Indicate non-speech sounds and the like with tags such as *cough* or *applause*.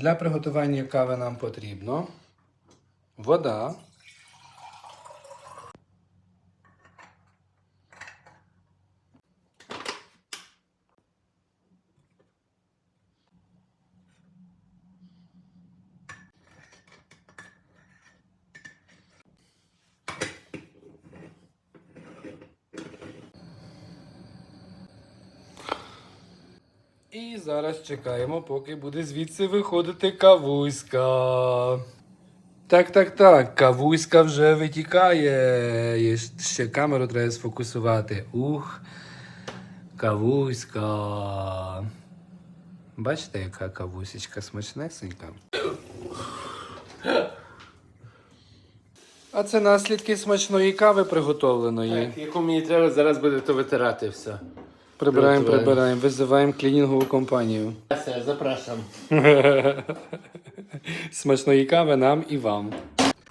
Для приготування кави нам потрібно вода. І зараз чекаємо, поки буде звідси виходити кавуська. Так, так, так, кавуська вже витікає. Є Ще камеру треба сфокусувати. Ух, кавуська. Бачите, яка кавусечка смачнесенька. А це наслідки смачної кави приготовленої. Так, яку мені треба зараз буде то витирати все. Прибираємо, прибираємо, визиваємо клінінгову компанію. Все, запрошам. *laughs* Смачної кави нам і вам.